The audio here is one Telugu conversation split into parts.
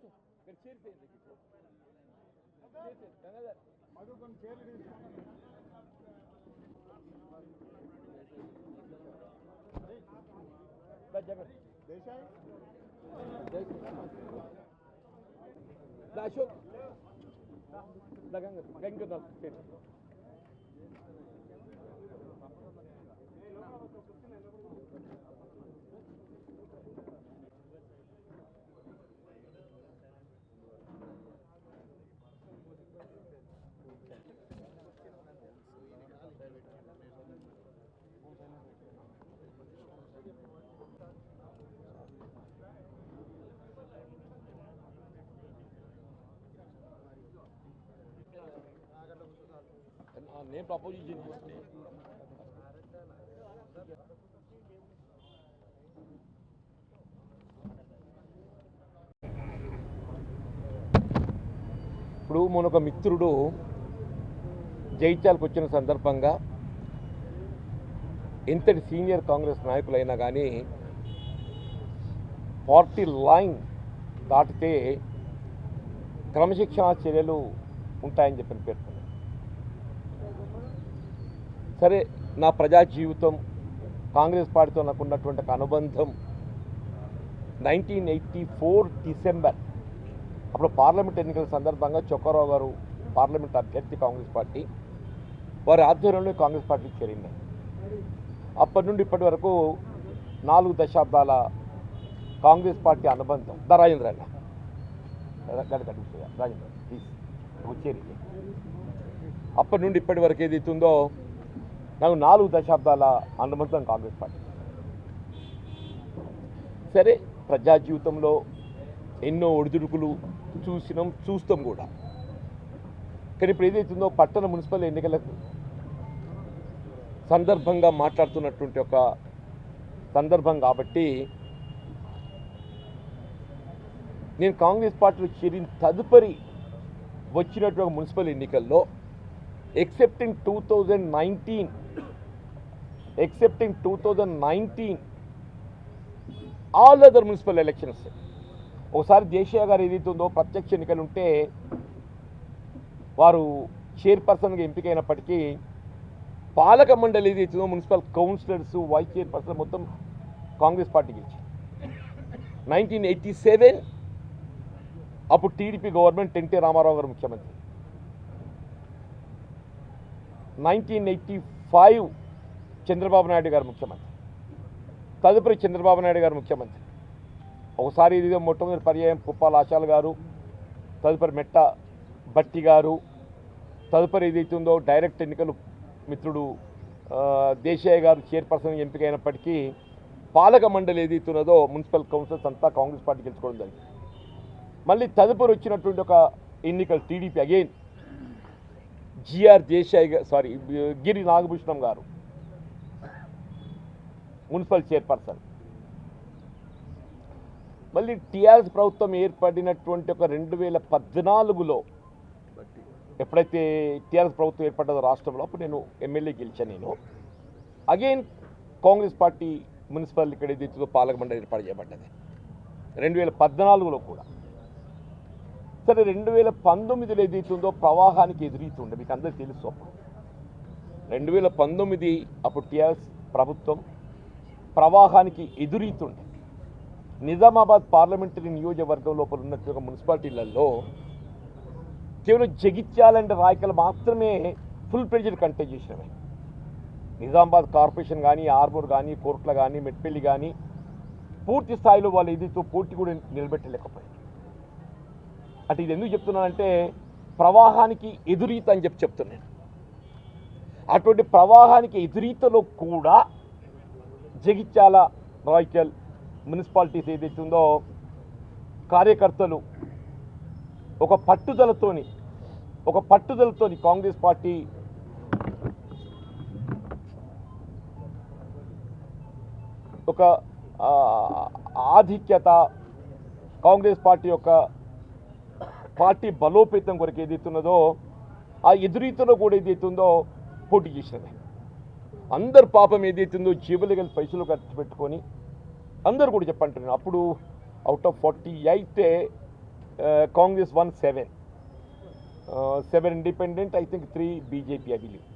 కూర్చో ఇక్కడ చేరిపోయింది ఇప్పుడు చేరిపోయింది గంగాధర్ దా జగన్. దా అశోక్. దా గంగ. గంగ దా చేరి నేను ప్రపోజ్ చేస్తే ఇప్పుడు మనొక మిత్రుడు జైత్యాలకు వచ్చిన సందర్భంగా ఎంతటి సీనియర్ కాంగ్రెస్ నాయకులైనా కానీ పార్టీ లైన్ దాటితే క్రమశిక్షణా చర్యలు ఉంటాయని చెప్పని పేర్కొన్నారు సరే నా ప్రజా జీవితం కాంగ్రెస్ పార్టీతో నాకు ఉన్నటువంటి అనుబంధం. నైన్టీన్ ఎయిటీ ఫోర్ డిసెంబర్ అప్పుడు పార్లమెంట్ ఎన్నికల సందర్భంగా చొక్కారావు గారు పార్లమెంట్ అభ్యర్థి కాంగ్రెస్ పార్టీ వారి ఆధ్వర్యంలో కాంగ్రెస్ పార్టీకి చేరింది. అప్పటి నుండి ఇప్పటి వరకు నాలుగు దశాబ్దాల కాంగ్రెస్ పార్టీ అనుబంధం. ద రాజేంద్ర రాజేంద్ర ప్లీజ్ చేరి. అప్పటి నుండి ఇప్పటి వరకు ఏదైతుందో నాకు నాలుగు దశాబ్దాల అనుబంధం కాంగ్రెస్ పార్టీ. సరే ప్రజా జీవితంలో ఎన్నో ఒడిదుడుకులు చూసినాం చూస్తాం కూడా. కానీ ఇప్పుడు ఏదైతుందో పట్టణ మున్సిపల్ ఎన్నికలకు సందర్భంగా మాట్లాడుతున్నటువంటి ఒక సందర్భం కాబట్టి నేను కాంగ్రెస్ పార్టీలో చేరిన తదుపరి వచ్చినటువంటి మున్సిపల్ ఎన్నికల్లో excepting two thousand nineteen excepting two thousand nineteen all other municipal elections ఒకసారి దేశీయ గారు ఏదైతుందో ప్రత్యక్ష ఎన్నికలు ఉంటే వారు చైర్పర్సన్గా ఎంపికైనప్పటికీ పాలక మండలి ఏదైతుందో మున్సిపల్ కౌన్సిలర్స్ వైస్ చైర్పర్సన్ మొత్తం కాంగ్రెస్ పార్టీ గెలిచి నైన్టీన్ ఎయిటీ సెవెన్ అప్పుడు టీడీపీ గవర్నమెంట్ ఎన్టీ రామారావు గారు ముఖ్యమంత్రి. Nineteen eighty five Chandrababu Naidu గారు ముఖ్యమంత్రి. తదుపరి చంద్రబాబు నాయుడు గారు ముఖ్యమంత్రి. ఒకసారి ఇదిగో మొట్టమొదటి పర్యాయం కుప్పాల ఆశాల్ గారు తదుపరి మెట్ట భట్టి గారు తదుపరి ఏదైతుందో డైరెక్ట్ ఎన్నికలు మిత్రుడు దేశాయ్ గారు చైర్పర్సన్ ఎంపికైనప్పటికీ పాలక మండలి ఏదైతున్నదో మున్సిపల్ కౌన్సిల్స్ అంతా కాంగ్రెస్ పార్టీ గెలుచుకోవడం జరిగింది. మళ్ళీ తదుపరి వచ్చినటువంటి ఒక ఎన్నికలు TDP again GR Desai sorry Giri Nagabhushanam గారు మున్సిపల్ చైర్పర్సన్. మళ్ళీ టీఆర్ఎస్ ప్రభుత్వం ఏర్పడినటువంటి ఒక రెండు వేల పద్నాలుగులో ఎప్పుడైతే టీఆర్ఎస్ ప్రభుత్వం ఏర్పడ్డదో రాష్ట్రంలో అప్పుడు నేను ఎమ్మెల్యే గెలిచాను నేను. అగైన్ కాంగ్రెస్ పార్టీ మున్సిపల్ ఇక్కడ ఏదైతుందో పాలక మండలి ఏర్పాటు చేయబడ్డది. రెండు వేల పద్నాలుగులో కూడా. సరే రెండు వేల పంతొమ్మిదిలో ఏదైతుందో ప్రవాహానికి ఎదురీతుండే మీకు అందరికీ తెలుసు అప్పుడు. రెండు వేల పంతొమ్మిది అప్పుడు టీఆర్ఎస్ ప్రభుత్వం ప్రవాహానికి ఎదురీతుండే. నిజామాబాద్ పార్లమెంటరీ నియోజకవర్గం లోపల ఉన్నటువంటి మున్సిపాలిటీలలో కేవలం జగిత్యాలంటే రాయకలు మాత్రమే ఫుల్ ప్రెజర్ కంటెక్ట్ చేసినవి. నిజామాబాద్ కార్పొరేషన్ కానీ ఆర్మూర్ కానీ కోర్ట్ల కానీ మెట్పల్లి కానీ పూర్తి స్థాయిలో వాళ్ళు ఎదురుతో పోటీ కూడా నిలబెట్టలేకపోయారు. అంటే ఇది ఎందుకు చెప్తున్నానంటే ప్రవాహానికి ఎదురీత అని చెప్పి చెప్తున్నాను అటువంటి ప్రవాహానికి ఎదురీతలో కూడా జగిత్యాల రాయకల్ మున్సిపాలిటీస్ ఏదైతే ఉందో కార్యకర్తలు ఒక పట్టుదలతోని ఒక పట్టుదలతోని కాంగ్రెస్ పార్టీ ఒక ఆధిక్యత కాంగ్రెస్ పార్టీ యొక్క పార్టీ బలోపేతం కొరకు ఏదైతున్నదో ఆ ఎదురీతలో కూడా ఏదైతుందో పోటీ చేసినది. అందరు పాపం ఏదైతుందో జేబులు కలిసి పైసలు ఖర్చు పెట్టుకొని అందరు కూడా చెప్పంటున్నాను అప్పుడు అవుట్ ఆఫ్ ఫార్టీ అయితే Congress one seven seven independent I think three BJP I believe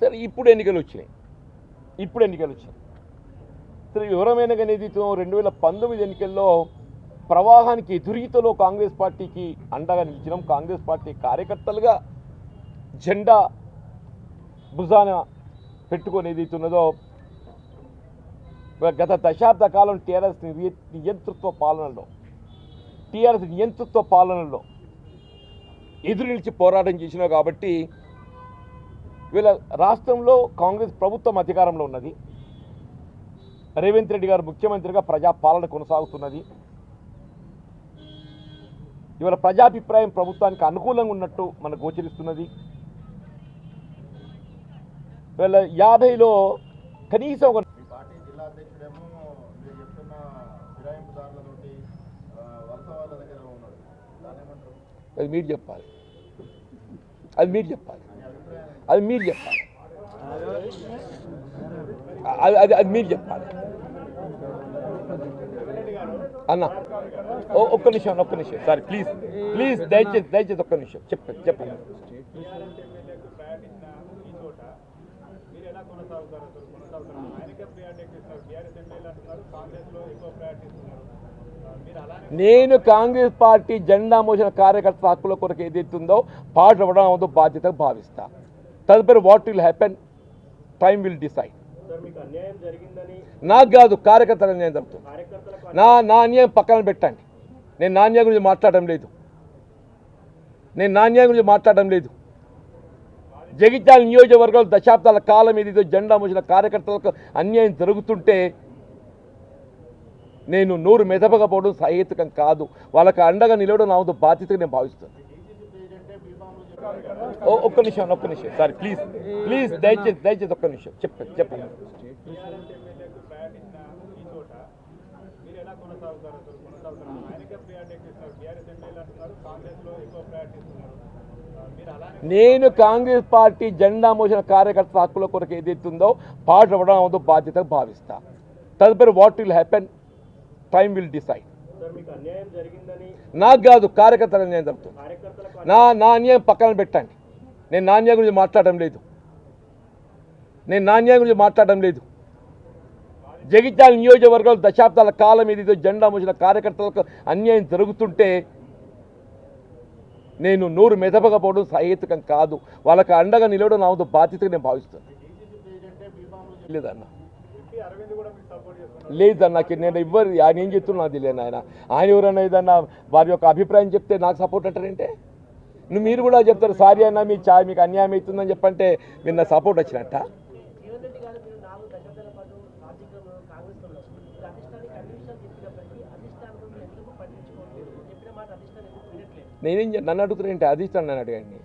సరే ఇప్పుడు ఎన్నికలు వచ్చినాయి. ఇప్పుడు ఎన్నికలు వచ్చినాయి. సరే వివరమైన అనేది రెండు వేల పంతొమ్మిది ఎన్నికల్లో ప్రవాహానికి ఎదురీతలో కాంగ్రెస్ పార్టీకి అండగా నిలిచినాం. కాంగ్రెస్ పార్టీ కార్యకర్తలుగా జెండా భుజాన పెట్టుకొని ఏదైతున్నదో గత దశాబ్ద కాలం టీఆర్ఎస్ నియంతృత్వ పాలనలో టీఆర్ఎస్ నియంతృత్వ పాలనలో ఎదురు నిలిచి పోరాటం చేసినావు కాబట్టి వీళ్ళ రాష్ట్రంలో కాంగ్రెస్ ప్రభుత్వం అధికారంలో ఉన్నది. రేవంత్ రెడ్డి గారు ముఖ్యమంత్రిగా ప్రజా పాలన కొనసాగుతున్నది. ఇవాళ ప్రజాభిప్రాయం ప్రభుత్వానికి అనుకూలంగా ఉన్నట్టు మనకు గోచరిస్తున్నది. వీళ్ళ యాభైలో కనీసం ఒక అది మీరు చెప్పాలి. అది మీరు చెప్పాలి. అది మీరు చెప్పాలి. అది అది అది మీరు చెప్పాలి. అన్న ఓ- ఒక్క నిమిషం ఒక్క నిమిషం. సారీ ప్లీజ్ ప్లీజ్ దయచేసి దయచేసి ఒక్క నిమిషం. చెప్పండి చెప్పండి నేను కాంగ్రెస్ పార్టీ జెండా మోసిన కార్యకర్త హక్కుల కొరకు ఏదైతుందో పాటుపడడం అవుతుందో బాధ్యతగా భావిస్తా. తదుపరి what will happen time will decide నాకు కాదు కార్యకర్తల అన్యాయం జరుగుతుంది. నా నా అన్యాయం పక్కన పెట్టండి. నేను నా అన్యాయం గురించి మాట్లాడడం లేదు. నేను నా అన్యాయం గురించి మాట్లాడడం లేదు. జగిత్యాల నియోజకవర్గంలో దశాబ్దాల కాలం ఏదైతే జెండా మోసిన కార్యకర్తలకు అన్యాయం జరుగుతుంటే నేను నోరు మెదపకపోవడం సహేతుకం కాదు. వాళ్ళకి అండగా నిలవడం నా బాధ్యతగా నేను భావిస్తున్నాను. ఒక్క నిమిషం ఒక్క నిమిషం. సారీ ప్లీజ్ ప్లీజ్ దయచేసి దయచేసి ఒక్క నిమిషం. చెప్పండి చెప్పండి. నేను కాంగ్రెస్ పార్టీ జెండా మోసిన కార్యకర్త హక్కుల కొరకు ఏదైతుందో పాటుపడడం అవుతుందో బాధ్యతగా భావిస్తా. తదుపరి what will happen time will decide నాకు కాదు కార్యకర్తల అన్యాయం జరుగుతుంది. నా నా అన్యాయం పక్కన పెట్టండి. నేను నా అన్యాయం గురించి మాట్లాడడం లేదు. నేను నా అన్యాయం గురించి మాట్లాడడం లేదు. జగిత్యాల నియోజకవర్గంలో దశాబ్దాల కాలం ఏదైతే జెండా మోసిన కార్యకర్తలకు అన్యాయం జరుగుతుంటే నేను నోరు మెదపకపోవడం సహేతుకం కాదు. వాళ్ళకి అండగా నిలవడం నా బాధ్యతగా నేను భావిస్తున్నాను. లేదన్న లేదన్న నాకు నేను ఎవ్వరు ఆయన ఏం చెప్తున్నా నాకు తెలియదు ఆయన ఆయన ఎవరైనా ఏదన్నా వారి యొక్క అభిప్రాయం చెప్తే నాకు సపోర్ట్ అంటారంటే? నువ్వు మీరు కూడా చెప్తారు సారీ అన్న మీ చా మీకు అన్యాయం అవుతుందని చెప్పంటే మీరు నా సపోర్ట్ వచ్చినట్ట నేనేం చే- నన్ను అడుగుతారేంటి అధిష్టానం నన్ను అడగండి.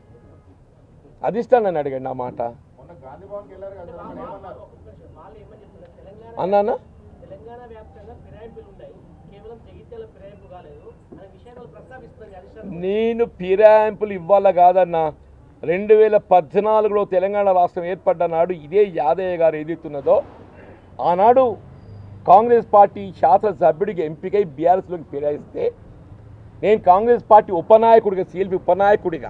అధిష్టానం నన్ను అడగండి నా మాట మొన్న గాంధీ భవన్కి వెళ్ళారు కదా సార్, మరి ఏమన్నారు వాళ్ళు ఏమని చెప్తున్నారు తెలంగాణ అన్నానా? తెలంగాణ వ్యాప్తంగా ఫిరాయింపులు ఉన్నాయి కేవలం జగిత్యాల ఫిరాయింపు కాలేదు. అనే విషయాన్ని వాళ్ళు ప్రస్తావిస్తున్నారు ఈ అధిష్టానం. నేను ఫిరాయింపులు ఇవ్వాల కాదన్నా? రెండు వేల పద్నాలుగులో తెలంగాణ రాష్ట్రం ఏర్పడ్డ నాడు ఇదే యాదయ్య గారు ఏదైతున్నదో ఆనాడు కాంగ్రెస్ పార్టీ శాసనసభ్యుడికి ఎంపికై బీఆర్ఎస్లోకి ఫిరాయిస్తే నేను కాంగ్రెస్ పార్టీ ఉపనాయకుడిగా సిఎల్పి ఉపనాయకుడిగా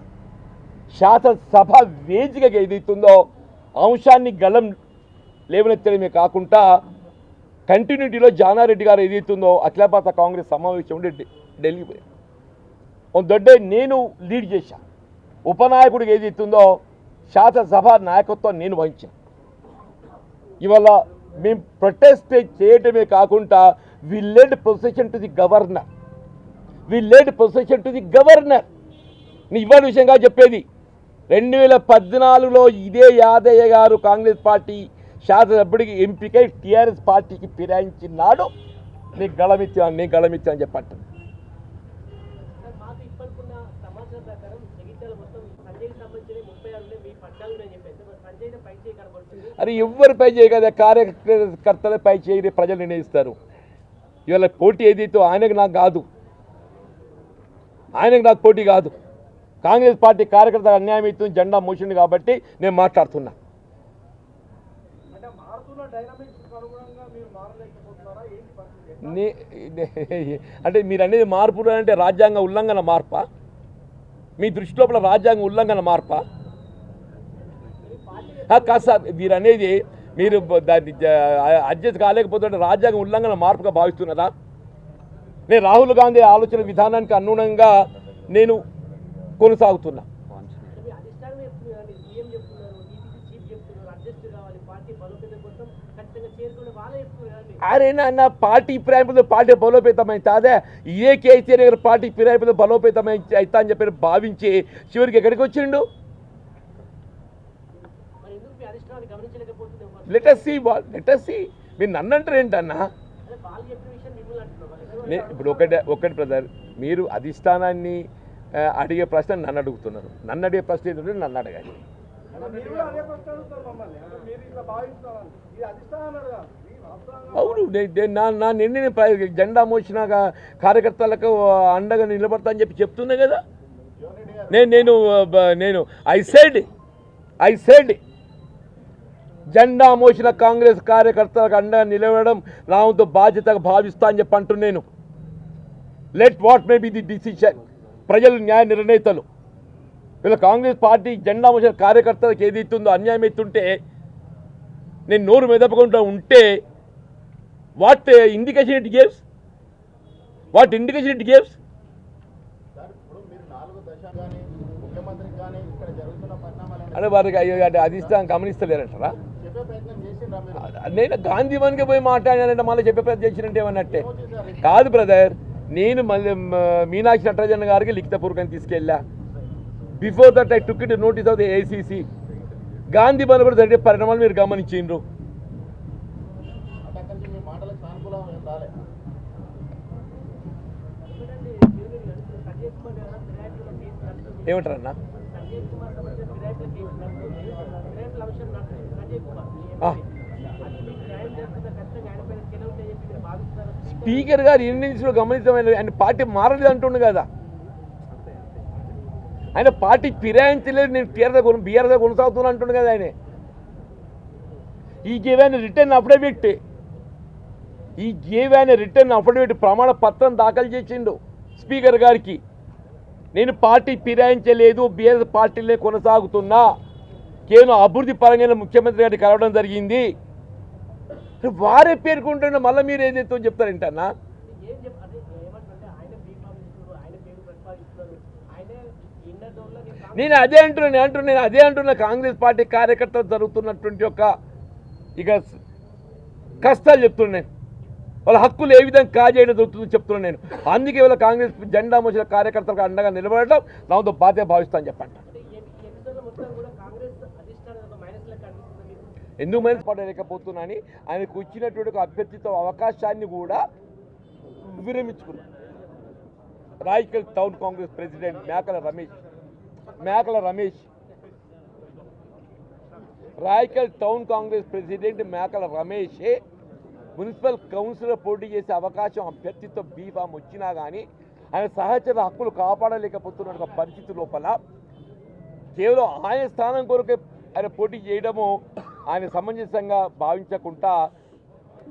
శాసనసభ వేదికగా ఏదైతుందో అంశాన్ని గలం లేవనెత్తడమే కాకుండా కంటిన్యూటీలో జానారెడ్డి గారు ఏదైతుందో అఖిలపాత కాంగ్రెస్ సమావేశం ఉండి ఢిల్లీ పోయారు. దొడ్డే నేను లీడ్ చేశా. ఉపనాయకుడికి ఏది ఇస్తుందో శాసనసభ నాయకత్వం నేను వహించాను. ఇవాళ మేము ప్రొటెస్ట్ చేయటమే కాకుండా we led procession to the governor we led procession to the governor నీ ఇవ్వని విషయంగా చెప్పేది రెండు వేల పద్నాలుగులో ఇదే యాదయ్య గారు కాంగ్రెస్ పార్టీ శాసనసభ్యుడికి ఎంపికై టీఆర్ఎస్ పార్టీకి ఫిరాయించినాడు. నీకు గళమిచ్చాను నేను గళమిచ్చాను అని పై కనబడుతుంది అది ఎవ్వరు పై చేయ కదా కార్యకర్తలే పై చేయని ప్రజలు నిర్ణయిస్తారు. ఇవాళ పోటీ ఏదైతే ఆయనకు నాకు కాదు. ఆయనకు నాకు పోటీ కాదు. కాంగ్రెస్ పార్టీ కార్యకర్తలు అన్యాయం జెండా మూసింది కాబట్టి నేను మాట్లాడుతున్నా అంటే మారుతున్న డైనామిక్స్ డైనమిక్స్ అనుగుణంగా మీరు మారలేకపోతున్నారా ఏంటి పరిస్థితి నే- అంటే మీరు అనేది మార్పులు అంటే రాజ్యాంగ ఉల్లంఘన మార్పా? మీ దృష్టి లోపల రాజ్యాంగ ఉల్లంఘన మార్పా? కాదు సార్ మీరు అనేది మీరు దాన్ని అడ్జస్ట్ కాలేకపోతుంటే రాజ్యాంగ ఉల్లంఘన మార్పుగా భావిస్తున్నారా? నేను రాహుల్ గాంధీ ఆలోచన విధానానికి అనుగుణంగా నేను కొనసాగుతున్నా అంటే మీ అధిష్టానం చెప్తున్నారు సీఎం చెప్తున్నారు డీపీసీ చీఫ్ చెప్తున్నారు అడ్జస్ట్ కావాలి పార్టీ బలోపేతం కోసం ఖచ్చితంగా చేరుకునే వాళ్ళే చెప్తున్నారు కానీ అరే నా పార్టీ ఫిరాయింపుతో పార్టీ బలోపేతమైతే అదే ఏ కేసీఆర్ గారు పార్టీ ఫిరాయింపుతో బలోపేతమై అవుతా అని చెప్పి భావించి చివరికి ఎక్కడికి వచ్చిండు? మరి ఎందుకు మీ అధిష్టానాన్ని గమనించలేకపోతుంది లెటస్ సి మీరు నన్ను అంటారు ఏంటన్నా ఇప్పుడు ఒకటే ఒకటి బ్రదర్ మీరు అధిష్టానాన్ని అడిగే ప్రశ్న నన్ను అడుగుతున్నారు. నన్ను అడిగే ప్రశ్న ఏంటంటే నన్ను అడగాలి. అవును నా నా జెండా మోసిన కార్యకర్తలకు అండగా నిలబడతా అని చెప్పి చెప్తున్నా కదా. నేను నేను నేను ఐ సెడ్ ఐ సెడ్ జెండా మోసిన కాంగ్రెస్ కార్యకర్తలకు అండగా నిలబడడం నా వంతు బాధ్యతగా భావిస్తా అని చెప్పి అంటున్నాను let what may be the decision ప్రజలు న్యాయ నిర్ణేతలు. వీళ్ళ కాంగ్రెస్ పార్టీ జెండా మోసిన కార్యకర్తలకు ఏది ఇస్తుందో అన్యాయం ఎత్తుంటే నేను నోరు మెదపకుండా ఉంటే what indication it gaves? What indication it పరిణామాలు అంటే వారికి అయ్యో అంటే గమనిస్తలేరంటారా? ప్రయత్నం చేసిండ్రా మీరు? నేను గాంధీ వన్కి పోయి మాట్లాడానంటే మళ్ళీ చెప్పే ప్రయత్నం చేసినట్టు ఏమన్నట్టే? కాదు బ్రదర్ నేను మళ్ళీ మీనాక్షి నటరాజన్ గారికి లిఖితపూర్వకం తీసుకెళ్ళా. Before that I took it notice of the ACC Gandhi one కూడా జరిగే పరిణామాలు మీరు గమనించిండ్రు. ఏమంటారన్నా? స్పీకర్ గారు ఎన్ని నిమిషాలు గమనించమైన ఆయన పార్టీ మారలేదు అంటుండు కదా. ఆయన పార్టీ ఫిరాయించలేదు నేను టీఆర్ఎస్ కొను బీఆర్ఎస్ కొనసాగుతున్నా అంటుండు కదా ఆయన. ఈ గేవ్ రిటర్న్ అఫిడవిట్. ఈ గేవ్ రిటర్న్ అఫిడవిట్ ప్రమాణ పత్రం దాఖలు చేసిండు స్పీకర్ గారికి. నేను పార్టీ ఫిరాయించలేదు బీఆర్ఎస్ పార్టీలే కొనసాగుతున్నా. కేవలం అభివృద్ధి పరంగా ముఖ్యమంత్రి గారిని కలవడం జరిగింది. వారే పేర్కొంటున్న మళ్ళీ మీరు ఏదైతే చెప్తారేంటన్నా ఏం చెప్ అదే ఏమంటుంటే ఆయన బీఫామ్ ఇస్తున్నారు ఆయన పేరు ప్రతిపాదిస్తున్నారు ఆయనే ఇన్న డోర్లో నేను అదే అంటున్నాను నేను అంటున్నా నేను అదే అంటున్నా కాంగ్రెస్ పార్టీ కార్యకర్తలు జరుగుతున్నటువంటి ఒక ఇక కష్టాలు చెప్తున్నాను వాళ్ళ హక్కులు ఏ విధంగా కాజేయడం జరుగుతుందో చెప్తున్నాను నేను. అందుకే వాళ్ళ కాంగ్రెస్ జెండా మోసిన కార్యకర్తలకు అండగా నిలబడటం దాంతో బాధ్యత భావిస్తాను చెప్పండి ఎందుకు మైనస్ పడలేకపోతున్నా అని ఆయనకు వచ్చినటువంటి అభ్యర్థితో అవకాశాన్ని కూడా విరమించుకున్నాను Raikal town Congress president Mekala Ramesh. Mekala Ramesh. Raikal town Congress president Mekala Ramesh municipal councillor పోటీ చేసే అవకాశం అభ్యర్థితో బీఫామ్ వచ్చినా కానీ ఆయన సహచర హక్కులు కాపాడలేకపోతున్న పరిస్థితి లోపల కేవలం ఆయన స్థానం కొరకే ఆయన పోటీ చేయడము ఆయన సమంజసంగా భావించకుండా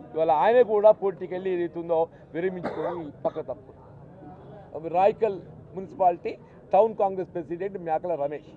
ఇవాళ ఆయన కూడా పోటీకి వెళ్ళి ఏదైతుందో విరమించుకొని పక్క తప్పు Raikal municipality town Congress president Mekala Ramesh.